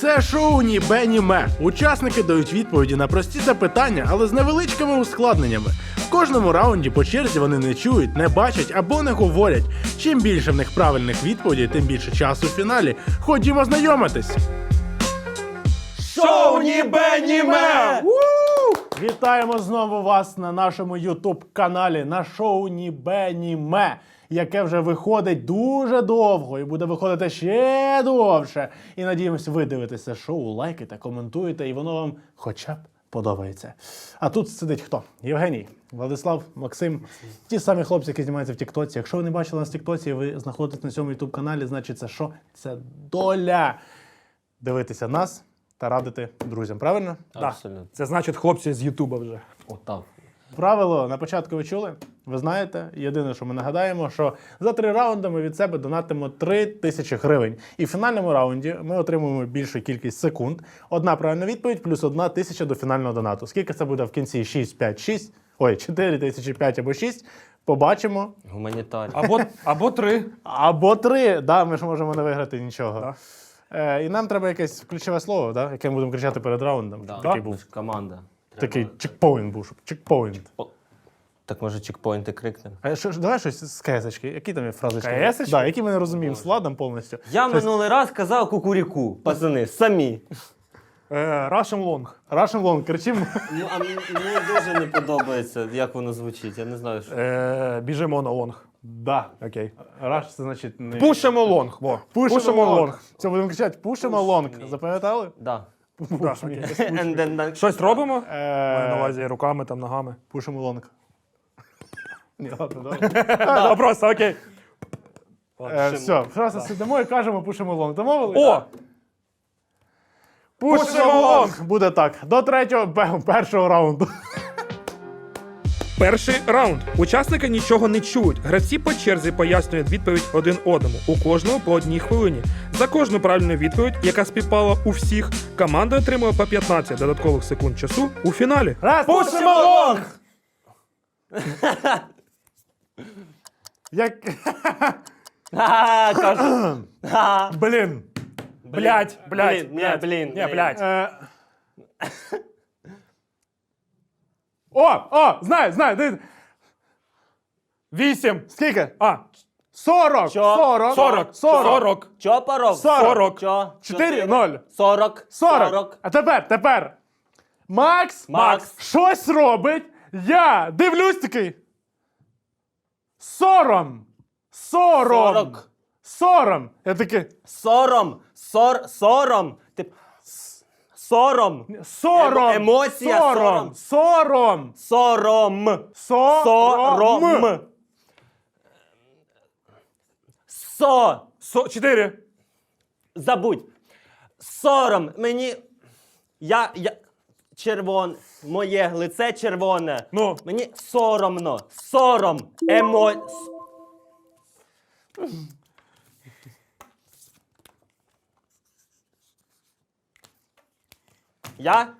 Це шоу ні бе, ні ме. Учасники дають відповіді на прості запитання, але з невеличкими ускладненнями. В кожному раунді по черзі вони не чують, не бачать або не говорять. Чим більше в них правильних відповідей, тим більше часу в фіналі. Ходімо знайомитись. Шоу ніби німе! Вітаємо знову вас на нашому Ютуб каналі на шоу Ні бе, ні ме, яке вже виходить дуже довго і буде виходити ще довше. І надіємось, ви дивитеся шоу, лайкайте, коментуєте, і воно вам хоча б подобається. А тут сидить хто? Євгеній, Владислав, Максим, ті самі хлопці, які знімаються в Тіктоці. Якщо ви не бачили нас в Тіктоці, ви знаходитесь на цьому Ютуб каналі, значить це що? Це доля. Дивитися нас та радити друзям. Правильно? Абсолютно. Це значить хлопці з Ютуба вже. Отак. Правило на початку ви чули? Ви знаєте. Єдине, що ми нагадаємо, що за три раунди ми від себе донатимо 3 тисячі гривень. І в фінальному раунді ми отримуємо більшу кількість секунд. Одна правильна відповідь плюс одна тисяча до фінального донату. Скільки це буде в кінці? 6, 5, 6? Ой, 4 тисячі 5 або 6. Побачимо. Гуманітарій. Або, або три. Або 3. Да, ми ж можемо не виграти нічого. Да. Е, і нам треба якесь ключове слово, да, яке ми будемо кричати перед раундом. Да. Такий був. Команда. Такий чекпоінт був, щоб чекпоінт. Так може чекпоінти крикнемо? А що ж, давай щось з кесочки. Які там є фразочки? Кесочки? Да, які ми не розуміємо складом повністю. Я Щось- минулий раз казав кукуріку, пацани, самі. Е, Russian Long. Russian Long, кричимо. Ну, а мені мені дуже не подобається, як воно звучить. Я не знаю, що. Е, біжимо на лонг. Да. Окей. Rush це значить не... Пушимо лонг. Во. Пушимо лонг. Це будемо кричати пушимо лонг. Запам'ятали? Да. Да, окей. And then Щось робимо? Е, Маю на увазі руками, там, ногами. Пушимо лонг. Ні, ладно, добре. А, просто окей. Е, Все, просто сидимо і кажемо пушимо лонг. Домовились? О! Пушимо лонг! Буде так. До третього, пе- першого раунду. Перший раунд. Учасники нічого не чують. Гравці по черзі пояснюють відповідь один одному. У кожного по одній хвилині. За кожну правильну відповідь, яка співпала у всіх, команда отримує по 15 додаткових секунд часу у фіналі. Раз, Пушимо лонг! Як... Блін. Блять, блять, Блін, ні, блять. блін, Ні, блін. блять. Е... О, о, знаю, знаю. Вісім. Скільки? А, 40. Що? 40. 40. 40. 40. Чо поров? 40. Чо? 4, 0. 40. 40. А тепер, тепер. Макс, Макс. щось робить. Я дивлюсь такий. Сором. Сором. 40. Сором. Я такий. Сором. Сор, сором. Ти... Сором. Сором. Емо- емоція, Сором. Сором. Сором. Сором. Сором. Со. Со, чотири. Забудь. Сором. Мені. Я. я... Червон. Моє лице червоне. Ну. Мені соромно. Сором. Емо. Я?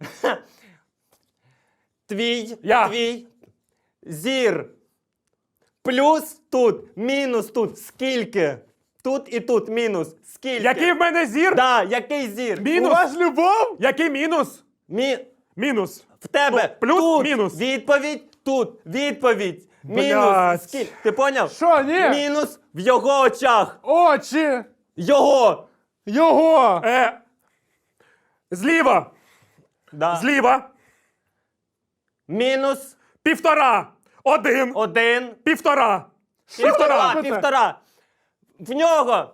Твій. Я. Твій. Зір. Плюс тут, мінус тут. Скільки? Тут і тут мінус. Скільки? Який в мене зір? Да, який зір? У вас любов? Який мінус? Мі... Мінус. В тебе Ну, плюс, тут мінус. відповідь, тут відповідь. Мінус. Блядь. Скільки? Ти поняв? Що, ні? Мінус в його очах. Очі. Його. Його. Е, зліва. Да. Зліва. Мінус Півтора. Один. один. Півтора. Півтора. Півтора. В нього.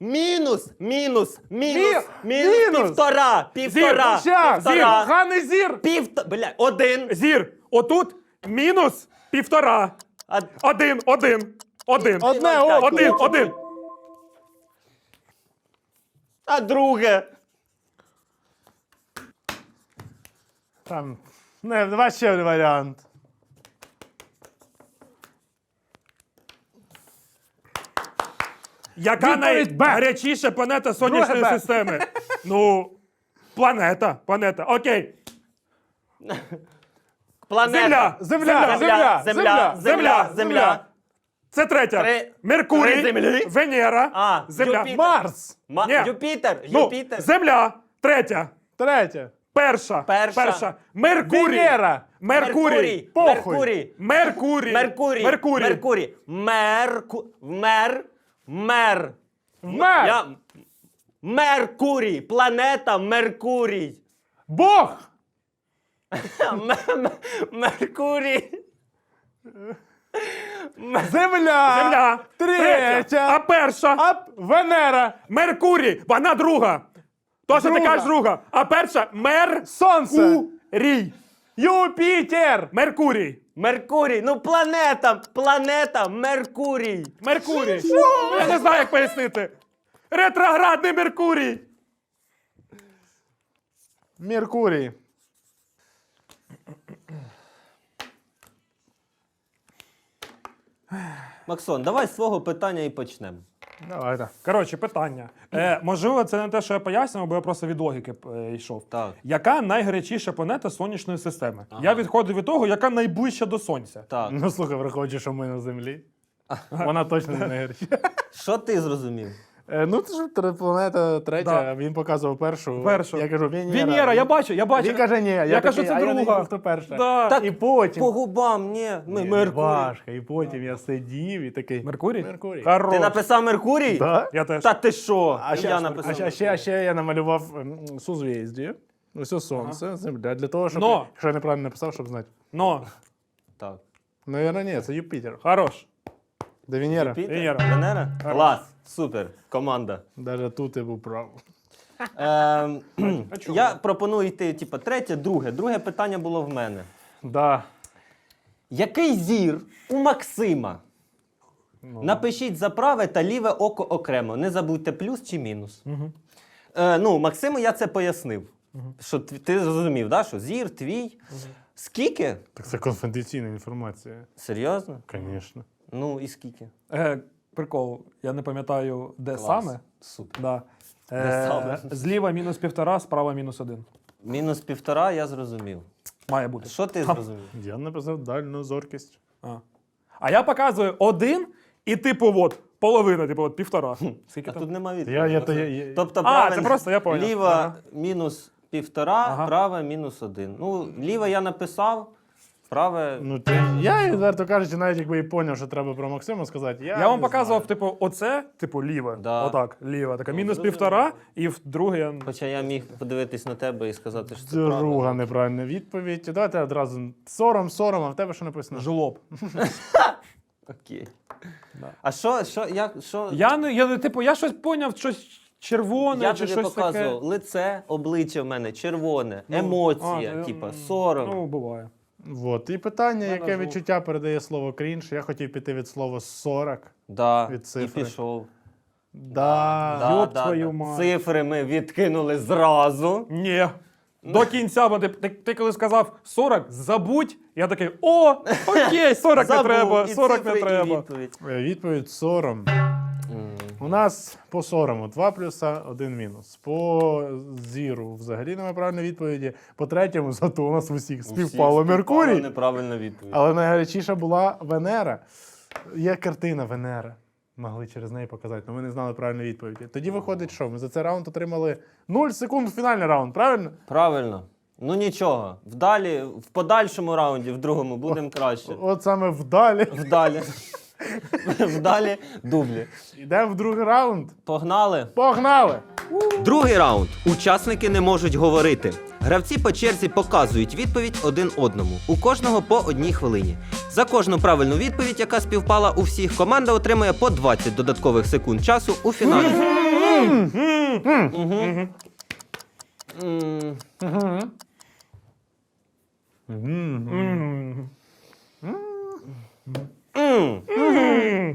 Мінус, мінус, мінус, Мі- мінус, мінус. півтора, півтора, Ща, зір, півтора, Ганий зір. півтора, бля, один, Зір. Отут мінус півтора. а, Один, один. Один. Одне око. Один, один. а друге. Там. Не, давай ще один варіант. Яка Відповідь Б. найгарячіша планета сонячної Друге Б. системи? Ну, планета, планета. Окей. Планета. Земля. Земля, Земля, земля, земля, земля, земля. Це третя. Три- Меркурій, три землі. Венера, А, Земля. Юпітер. Марс. Ма- Ні. Юпітер, Ну, Юпітер. Земля. Третя. Третє. Перша. Перша. Меркурій. Венера. Меркурій. Похуй. Меркурій. Меркурій. Меркурій. Меркурій. Меркурій. Мерку... Мер. Мер. Мер. Я... Меркурій. Планета Меркурій. Бог. М- Меркурій. Земля. Земля. Третя. А перша. А Венера. Меркурій. Вона друга. То, що ти Друга. кажеш друга. А перша Меркурій. Сонце. Юпітер. Меркурій. Меркурій. Ну, планета. Планета Меркурій. Меркурій. Я не знаю, як пояснити. Ретроградний Меркурій. Меркурій. Максон, давай з свого питання і почнемо. Давайте. Коротше, питання. Е, можливо, це не те, що я пояснював, бо я просто від логіки е, йшов. Так. Яка найгарячіша планета сонячної системи? Я відходив від того, яка найближча до сонця. Так. Ну слухай, враховуючи, що ми на землі. Вона точно не найгарячіша. Що ти зрозумів? Е, Ну, це ж планета третя, Да. він показував першу. Першу. Я кажу, Венера. Венера, я бачу, я бачу. Він каже, ні, я, Я кажу, такий, це а я не друга. знаю, хто перша. Да. Так, І потім. По губам, ні. Ми Ні, Меркурій. Важко. І потім я сидів і такий. Меркурій? Меркурій. Хорош. Ти написав Меркурій? Да? Я теж. Та ти що? А ще, я а, написав. ще, а, ще, а ще я намалював сузвіздя. Ось ось сонце, земля. Для того, щоб. Но. Якщо я неправильно написав, щоб знати. Но, Так. Наверно, ні, це Юпітер. хорош. Де Венера. Венера. Венера? Клас. Супер. Команда. Даже тут я був прав. Ем, я пропоную йти, типу, третє, друге. Друге питання було в мене. Да. Який зір у Максима? Ну. Напишіть за праве та ліве око окремо. Не забудьте плюс чи мінус. Е, ну, Максиму я це пояснив. Що тв- ти зрозумів, да? що зір твій. Скільки? Так це конфіденційна інформація. Серйозно? Звісно. Ну і скільки? Е, прикол, я не пам'ятаю, де Клас. саме. Супер. Да. Де Е, саме? зліва мінус півтора, справа мінус один. Мінус півтора, я зрозумів. Має бути. Що ти зрозумів? Я написав дальну зоркість. А. а я показую один і типу от, половина, типу от півтора. Скільки А там? тут нема відповіді. Я- я- то я- я- Тобто, А, правильно, це просто я поняв. ліва Ага. мінус півтора, Ага. права мінус один. Ну, ліве я написав, праве. Ну, ти, я, відверто кажучи, навіть якби і поняв, що треба про Максима сказати. Я, Я вам не показував, знаю. типу, оце, типу, ліве. Да. Отак, ліве. Така мінус півтора, і в друге я. Хоча я міг подивитись на тебе і сказати, що це Друга правда. неправильна відповідь. Давайте одразу сором, сором, а в тебе що написано? Жлоб. Окей. А що, що, як, що? Я не, я, не- типу, я щось поняв, щось червоне Я чи тобі щось показував таке. лице, обличчя в мене червоне, Ну, емоція, а, то типа сором. Ну, буває. Вот. І питання, яке жлоб. відчуття передає слово крінж. Я хотів піти від слова 40. да, від і цифри. пішов. Да. Да, Йоп да, твою да. мать. Цифри ми відкинули зразу. Ні. До кінця, бо ти, ти, ти коли сказав 40, забудь, я такий, о, окей, 40 не Забув, треба, і 40 цифри, не і треба. відповідь. Е, Відповідь сором. У нас по сорому 2 плюса, 1 мінус. По зіру взагалі немає правильної відповіді. По третьому, зато у нас в усіх співпало Меркурій. Неправильна відповідь. Але найгарячіша була Венера. Є картина Венера. Могли через неї показати, але ми не знали правильної відповіді. Тоді виходить, що ми за цей раунд отримали 0 секунд фінальний раунд, правильно? Правильно. Ну нічого. Вдалі, в подальшому раунді, в другому, будемо краще. От саме вдалі. Вдалі. Вдалі дублі. Йдемо в другий раунд. Погнали. Погнали! Другий раунд. Учасники не можуть говорити. Гравці по черзі показують відповідь один одному. У кожного по одній хвилині. За кожну правильну відповідь, яка співпала у всіх, команда отримує по 20 додаткових секунд часу у фіналі. Mm-hmm.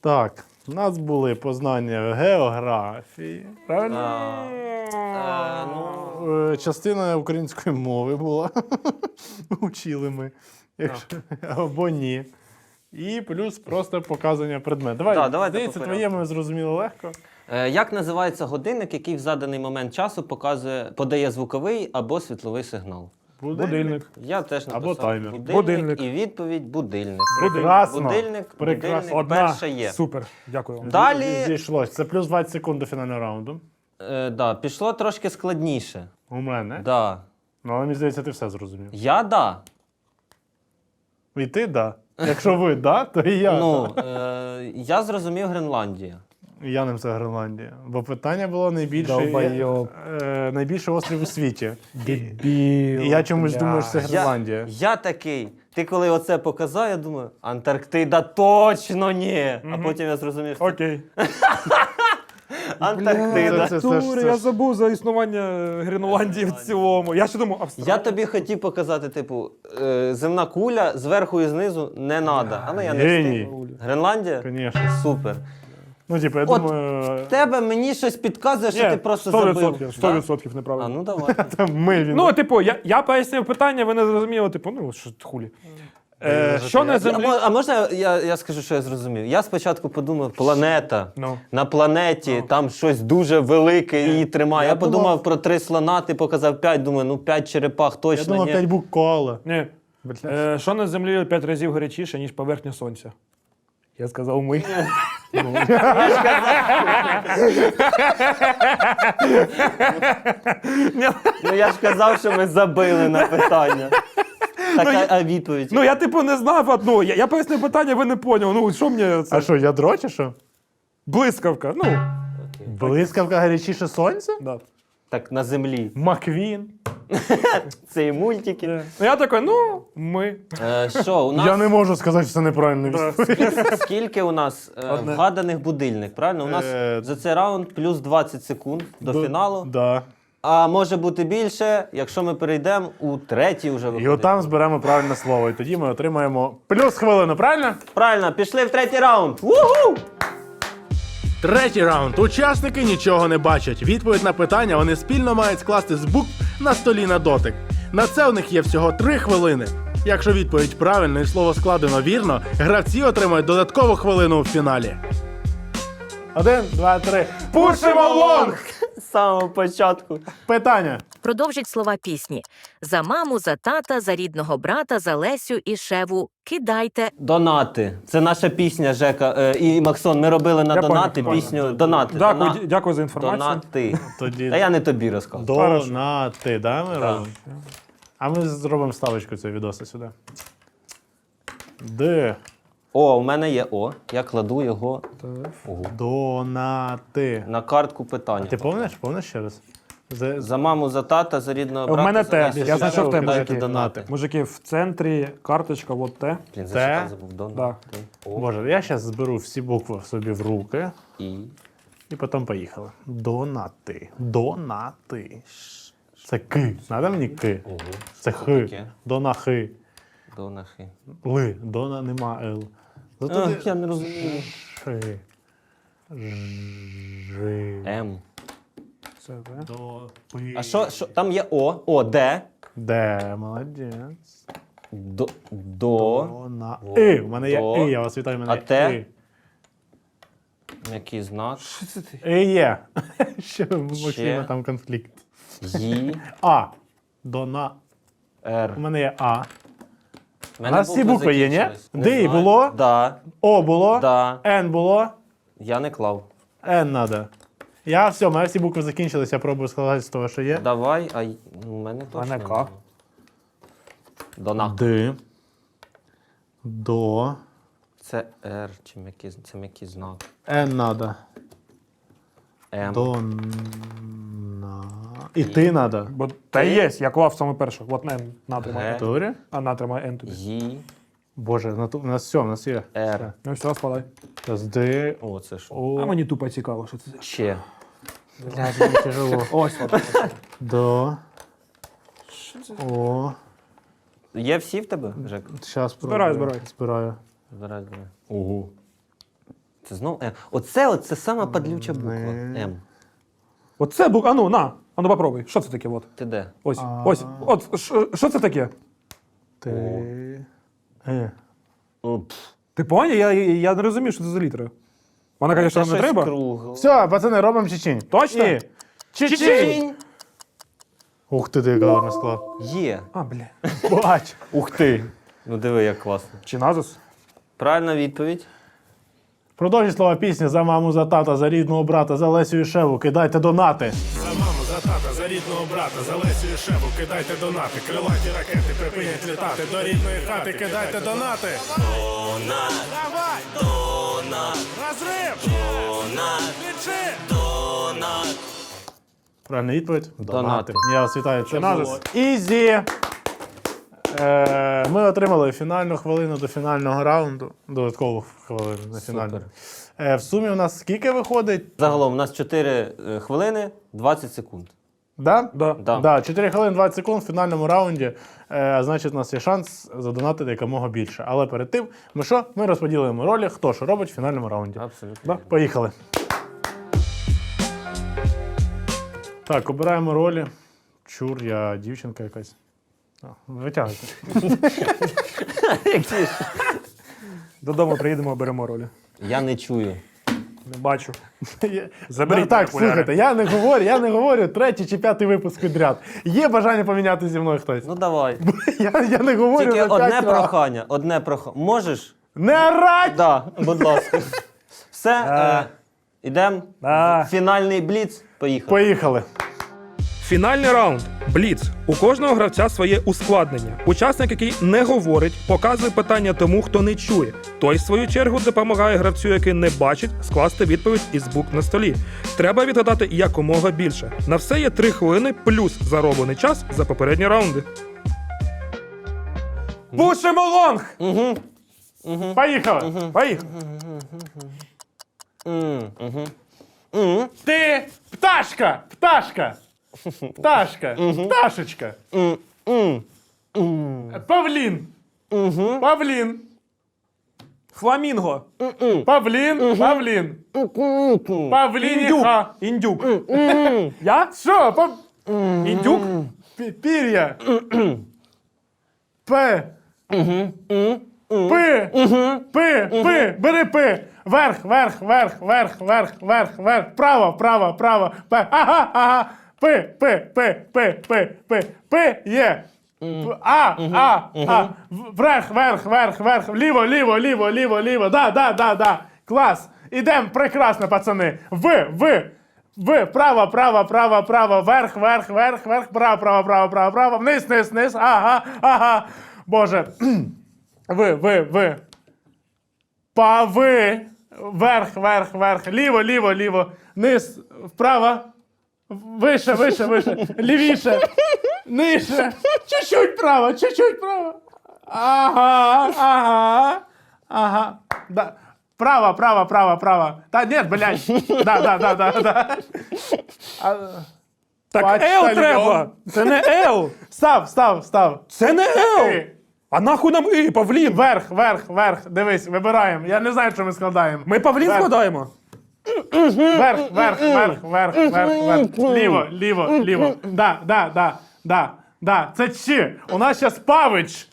Так, у нас були познання географії. Правильно? Е, Частина української мови була. Учили ми. Якщо... Або ні. І плюс просто показання предмету. Давай, Да, давайте здається, по твоє ми зрозуміло легко. Е, Як називається годинник, який в заданий момент часу показує, подає звуковий або світловий сигнал? Будильник. Я теж написав. Або таймер. Будильник, Будильник. І відповідь будильник. Прекрасно. Будильник, Прекрасно. будильник Одна. перша є. Супер. Дякую вам. Далі Зійшлось. Це плюс 20 секунд до фінального раунду. е, да, пішло трошки складніше. У мене. Да. Ну, але мені здається, ти все зрозумів. Я да. І ти да. Якщо ви да, то і я. Ну, е, я зрозумів Гренландія. Я ним це Гренландія. Бо питання було найбільше, Долбойоб. е, найбільший острів у світі. Дебіл. І я чомусь бля. думаю, що це Гренландія. я такий. Ти коли оце показав, я думаю, Антарктида точно ні. А потім я зрозумів, що Окей. Антарктида. Це- це- це ж- Тур, це я ж- забув за існування Гренландії в цілому. Я ще думав, Австралія. Я тобі хотів показати, типу, е, земна куля зверху і знизу не треба. Але я не Геній. встиг. Гренландія? Звісно. Супер. Ну, типу, я От думаю, Тебе мені щось підказує, що Ні, ти просто 100%, забив. 100% А неправильно. ну давай. там ми він. Ну, типу, я, я пояснив питання, ви не зрозуміли, типу, ну, що хулі. Е, що на А, землі? а можна я, я скажу, що я зрозумів? Я спочатку подумав, планета. Ну. На планеті там щось дуже велике її тримає. Я, Я думав- подумав про три слона, ти показав п'ять, думаю, ну п'ять черепах я точно. думав, ні. п'ять букв кола. Ні. Е, що на землі 5 разів гарячіше, ніж поверхня сонця? Я сказав ми. Ну я ж казав, що ми забили на питання. Так, а, а відповідь. Ну, я типу не знав одну. Я, я пояснив питання, ви не поняли. Ну, що мені це? А що, ядро чи що? Блискавка. Ну, Блискавка гарячіше сонця? да. Так, на землі. Маквін. Це і мультики. Ну, я такий, ну, ми. Е, що, у нас Я не можу сказати, що це неправильно скільки у нас е, Одне. вгаданих будильник, правильно? У нас Е, за цей раунд плюс 20 секунд до фіналу. Да. А може бути більше, якщо ми перейдемо у третій вже І виходить. отам зберемо правильне слово. І тоді ми отримаємо плюс хвилину, правильно? Правильно, пішли в третій раунд. Уху! Третій раунд. Учасники нічого не бачать. Відповідь на питання вони спільно мають скласти з букв на столі на дотик. На це у них є всього три хвилини. Якщо відповідь правильна і слово складено вірно, гравці отримають додаткову хвилину у фіналі. Один, два, три. Пушимо лонг! Самого початку. Питання. Продовжить слова пісні: за маму, за тата, за рідного брата, за Лесю і Шеву. Кидайте. Донати. Це наша пісня, Жека е, і Максон. Ми робили на Я донати понял. пісню. Донати. Дякую, Дона- дякую за інформацію. Донати. Тоді Та я не тобі розказую. донати, да, ми робимо? А ми зробимо ставочку цього відоса сюди. Д. О, у мене є О. Я кладу його Ого. Донати. на картку питання. Ти помниш? Помниш ще раз? За, За маму, за тата, за рідного У брата. мене за те. Лесю, Я за знайшов те, Шеву. Дайте мужики. донати. Мужики, в центрі карточка, от те. Блін, Те. зачитав, забув. Донати. Да. О, Боже, я зараз зберу всі букви собі в руки і. і потім поїхали. Донати. Донати. Це К. Надо мені К. Ого. Це Х. таке? Донахи. Донахи. Ли. Дона нема Л. Зато Ах, ти- я не розумію. Ши. Жи. М. Це те. До. Пи. А що, що? Там є О. О, Д. Де? Молодець. До. До. Дона. О. И. У мене є До. И. Я вас вітаю. У мене А є те? И. Який знак? И є. Ще в Ще. Максима там конфлікт. Ї. А. Дона. Р. У мене є А. У нас всі букви є, ні? закінчились. Не Д знаю. було? Да. О було. Да. Н було. Я не клав. Н надо. Я все, у мене всі букви закінчилися, я пробую складати з того, що є. Давай, а й- у мене точно. мене К. нема. Дона. Д. До. Це Р, чи м'який, це м'який знак. Н надо. М. Дона. І ти надо. Бо та є, я клав саме перше. От не натримай. Г. Добре? А натримай N тобі. Ї. Боже, на ту- у нас все, у нас є. Р. Ну все, складай. Зараз Д. О, це що? А мені тупо цікаво, що це. за- Ще. Блядь, мені тяжело. Ось от. До. О. Є всі в тебе, Жек? Зараз Збираю, збираю. Збираю. Збирай, збирай. Ого. Це знов М. Оце, оце сама падлюча буква. М. Оце бук. А ну, на. А ну попробуй. Що це таке? От. Ти де? Ось. А. Ось. От. що- Що це таке? Ти. Е. Ти поняв? Я, я не розумію, що це за літера. Вона, звісно, Це не треба. кругле. Все, пацани, робимо чечінь. Точно? І. Чечінь! Ух ти, ти як гарно склав. Є. А, бля. Бач. Ух ти. Ну диви, як класно. Чи назис? Правильна відповідь. Продовжіть слова пісні за маму, за тата, за рідного брата, за Лесю і Шеву. Кидайте донати. За маму, за тата, за рідного брата, за Лесю і Шеву кидайте донати. Крилаті ракети припинять літати. До рідної хати кидайте донати. Донат! Давай! Донат! Розрив! Донат! Кричи! Донат! Правильна відповідь? Донати. Я вас вітаю. Це Назис. Ізі. Е, ми отримали фінальну хвилину до фінального раунду. Додаткову хвилину на фінальну. Е, в сумі у нас скільки виходить? Загалом у нас 4 е, хвилини 20 секунд. Да? Да. Да. Да, 4 хвилини 20 секунд в фінальному раунді. Е, значить, у нас є шанс задонатити якомога більше. Але перед тим, ми що? Ми розподілимо ролі, хто що робить в фінальному раунді. Абсолютно. Да? Поїхали. Так, обираємо ролі. Чур, я дівчинка якась. Витягуйте. Додому приїдемо, беремо ролі. Я не чую. Не бачу. Заберіть Ну, так, окуляри. слухайте, я не говорю, я не говорю третій чи п'ятий випуск підряд. Є бажання поміняти зі мною хтось. Ну давай. Я, я не говорю Тільки на одне п'ять раз. прохання. Одне прохання. Можеш? Не рать! Да, будь ласка. Все, Да. е, ідемо. Да. Фінальний бліц. Поїхали. Поїхали. Фінальний раунд Бліц. У кожного гравця своє ускладнення. Учасник, який не говорить, показує питання тому, хто не чує. Той, в свою чергу, допомагає гравцю, який не бачить, скласти відповідь із букв на столі. Треба відгадати якомога більше. На все є три хвилини плюс зароблений час за попередні раунди. Пушимо лонг! Поїхали. Поїхали. М, Ти пташка! Пташка! Пташка! Пташечка! Павлін! Павлін! Фламінго. Павлін! Павлін! Павлініха! Індюк. Я? Що? Пав... Індюк? Пі- Пір'я! П. Пи. Пи. Пи. Бери пи. Верх, верх, верх, верх, верх, верх, верх. Право, право, право. Пи. Ага, ага. Пи, пи, пи, пи, пи, пи. Пи є. А, а, а. В- Вверх, верх, верх, верх. Ліво, ліво, ліво, ліво, ліво. Да, да, да, да. Клас. Ідем, прекрасно, пацани. Ви, ви. Ви, право, право, право, право, верх, верх, верх, верх, право, право, право, право, право, вниз, вниз, вниз, ага, ага. Боже. Ви, ви, ви. Пави. Верх, верх, верх. Ліво, ліво, ліво. Низ, вправо. Вище, вище, вище. Лівіше. Нижче. Чуть-чуть право, чуть-чуть право. Ага, ага. Ага. Да. Право, право, право, право. Та ні, блядь. Да, да, да, да, да. А, Так Почтальйон. Л треба! Це не Л! Став, став, став. Це не Л! Ти. А нахуй нам І, Павлін? Верх, верх, верх. Дивись, вибираємо. Я не знаю, що ми складаємо. Ми Павлін Верх. складаємо? Верх, верх, верх, верх, верх, верх. Ліво, ліво, ліво. Да, да, да, да, да. Це чи. У нас зараз павич.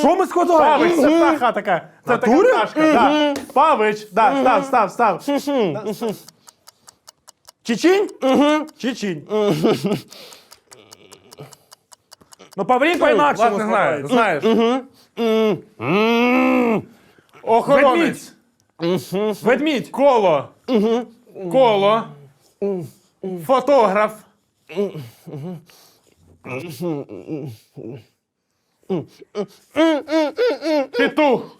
Що ми складаємо? Павич, це птаха така. Це така Натурі? пташка. Да. Павич, да, став, став, став. Чечінь? Чечінь. Ну, Павлін по-інакшому Ладно, знаю, складається. знаєш. Охоронець. Ведмідь. Коло. Коло. Фотограф. Петух.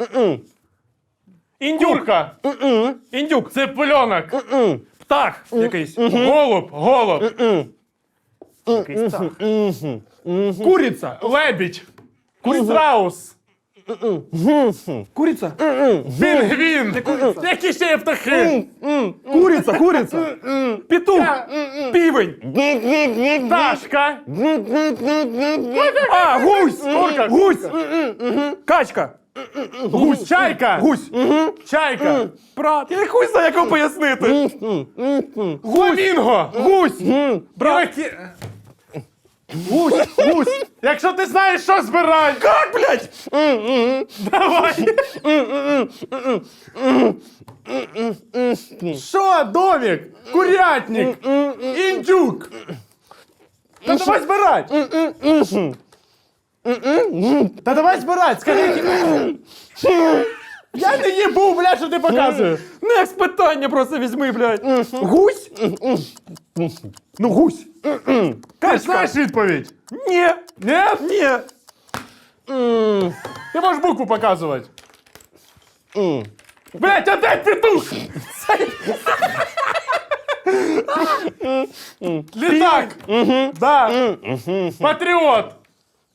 Індюк. Курка. Індюк. Ципленок. Птах якийсь. Голуб. Голуб. Якийсь птах. Куриця. Лебідь. Страус. Куриця. Пінгвін. Які ще є птахи? Куриця, куриця. Петух. Півень. Пташка. А, гусь. Курка. Гусь. Качка. Гусь. Чайка. Гусь. Чайка. Брат, я хуй знаю, як його пояснити. Фламінго. Гусь. Брат. Гусь. Гусь. Якщо ти знаєш, що збирай. Как, блядь? Давай. Що, домик? Курятник? Індюк? Та давай збирать. Та давай збирать, скажи. Я не їбу, блядь, що ти показуєш. Некс питання просто візьми, блядь. Гусь? Ну, гусь. Ти знаєш відповідь? Ні. Ні? Ні. Ти можеш букву показувати. Блять, опять петух! Літак! Да. Патріот!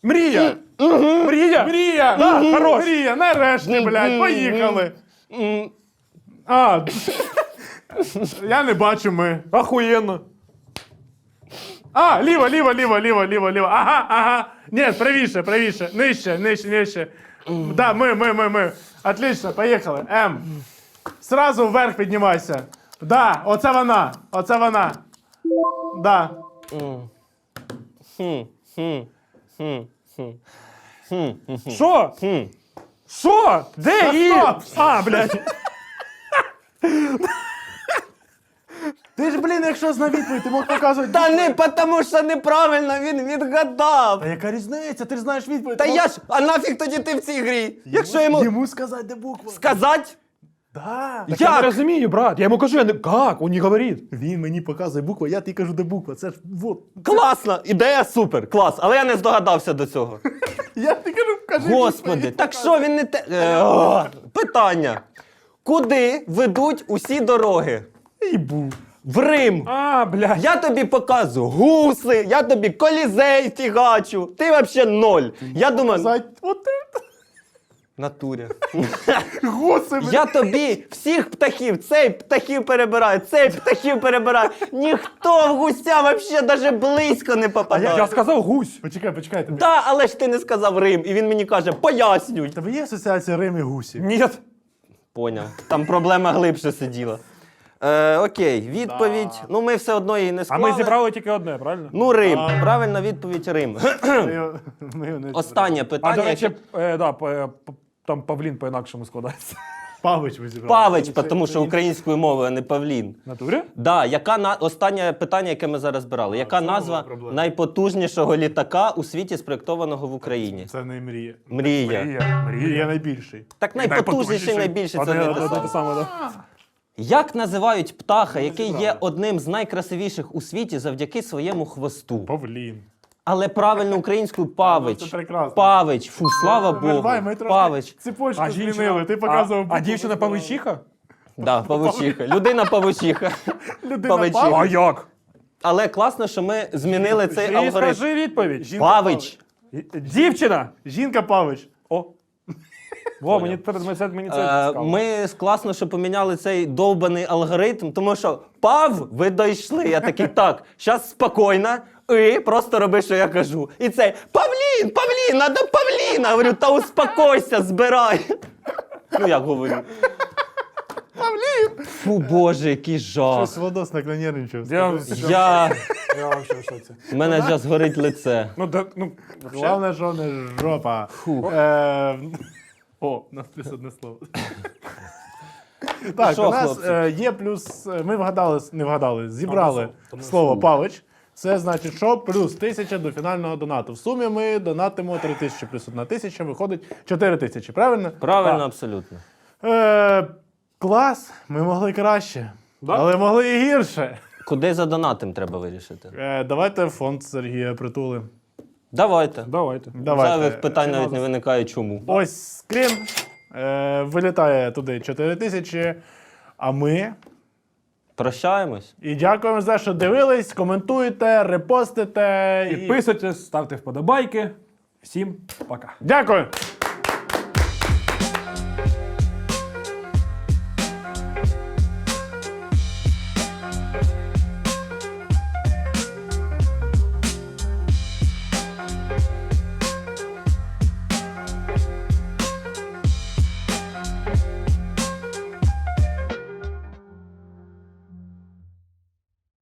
Мрія. Мрія. Мрія! Да, хорош. Мрія, нарешті, блядь, поїхали. А, я не бачу ми. Охуєнно. А, ліво, ліво, ліво, ліво, ліво, ліво. Ага, ага. Ні, правіше, правіше. Нижче, нижче, нижче. Да, ми, ми, ми, ми. Отлично, поїхали. М. Сразу вверх піднімайся. Да, оце вона. Оце вона. Да. Що? Що? Де і? стоп! А, блядь. Ти ж, блін, якщо знав відповідь, ти мог показувати. Та не тому, що неправильно він відгадав. Та яка різниця? Ти ж знаєш відповідь. Та я ж, а нафіг тоді ти в цій грі? Якщо йому Йому сказати, де буква. сказать, Да. Я не як? розумію, брат. Я йому кажу, я не... Как? Он не говорить. Він мені показує букву, я тобі кажу, де буква. Це ж вот. Класно, ідея супер, клас, але я не здогадався до цього. Я тобі кажу, кажи. Господи, так що він не те. Е, о, питання. Куди ведуть усі дороги? Їбу. В Рим. А, блядь. Я тобі показую гусли, я тобі колізей фігачу. Ти взагалі ноль. Я думаю, Зать, от натуря. Гуси. Я тобі всіх птахів, цей птахів перебираю, цей птахів перебираю. Ніхто в гуся взагалі навіть близько не попадає. Я сказав гусь. Почекай, почекай. Тобі. Та, але ж ти не сказав Рим, і він мені каже, пояснюй. Тебе є асоціація Рим і гусі? Ні. Поняв. Там проблема глибше сиділа. Е, окей, відповідь. Ну, ми все одно її не А склали. ми зібрали тільки одне, правильно? Ну, Рим. Правильна відповідь Рим. Ми його- ми його не Останнє А, питання. до речі, яке- е, да, п- е, п- Там павлін по-інакшому складається. Павич ви зібрали. Павич, Це- тому що українською мовою, а не Павлін. В Натурі? Да, яка на останнє питання, яке ми зараз збирали? Яка це назва проблема. найпотужнішого літака у світі спроєктованого в Україні? Це не мрія. Мрія. Мрія. Мрія найбільший. Так найпотужніший, найбільше це не те те саме. саме, да. Як називають птаха, який є одним з найкрасивіших у світі завдяки своєму хвосту? Павлін. Але правильно українською павич. Ну, це прекрасно. Павич. Фу, слава Богу. Вирвай, ми трошки Павич. цепочку А змінили. Ти показував. а, а дівчина павичиха? Да, павучиха. Людина павучиха. Людина Павичиха. А як? Але класно, що ми змінили цей Ти алгоритм. скажи відповідь. Жінка Павич. Дівчина! Жінка Павич. О. Во, мені тепер це мені це Е, цікаво. Ми класно, що поміняли цей довбаний алгоритм, тому що пав, ви дійшли. Я такий, так, зараз спокійно, і просто роби, що я кажу. І цей Павлін, Павлін, надо Павліна. Говорю, та успокойся, збирай. Ну, як говорю. Павлін! Фу, Боже, який жах. Щось Водос нервничав. Я, Я... я вообще в шоці. У мене зараз горить лице. Ну, да, ну, вообще. Що не жопа. Е, О, у нас плюс одне слово. Так, Що, у нас хлопці? е, є плюс. е, Ми вгадали, не вгадали, зібрали слово Павич. Це значить, що плюс тисяча до фінального донату. В сумі ми донатимо 3 тисячі плюс 1 тисяча, виходить 4 тисячі, правильно? Правильно, абсолютно. Е, клас, ми могли краще, але могли і гірше. Куди за донатим треба вирішити? Е, давайте фонд Сергія Притули. Давайте. Давайте. Давайте. Зайвих питань навіть не виникає чому. Ось скрін. Е, вилітає туди 4 тисячі. А ми. Прощаємось. І дякуємо за те, що дивились, коментуйте, репостите. І... Підписуйтесь, ставте вподобайки. Всім пока. Дякую!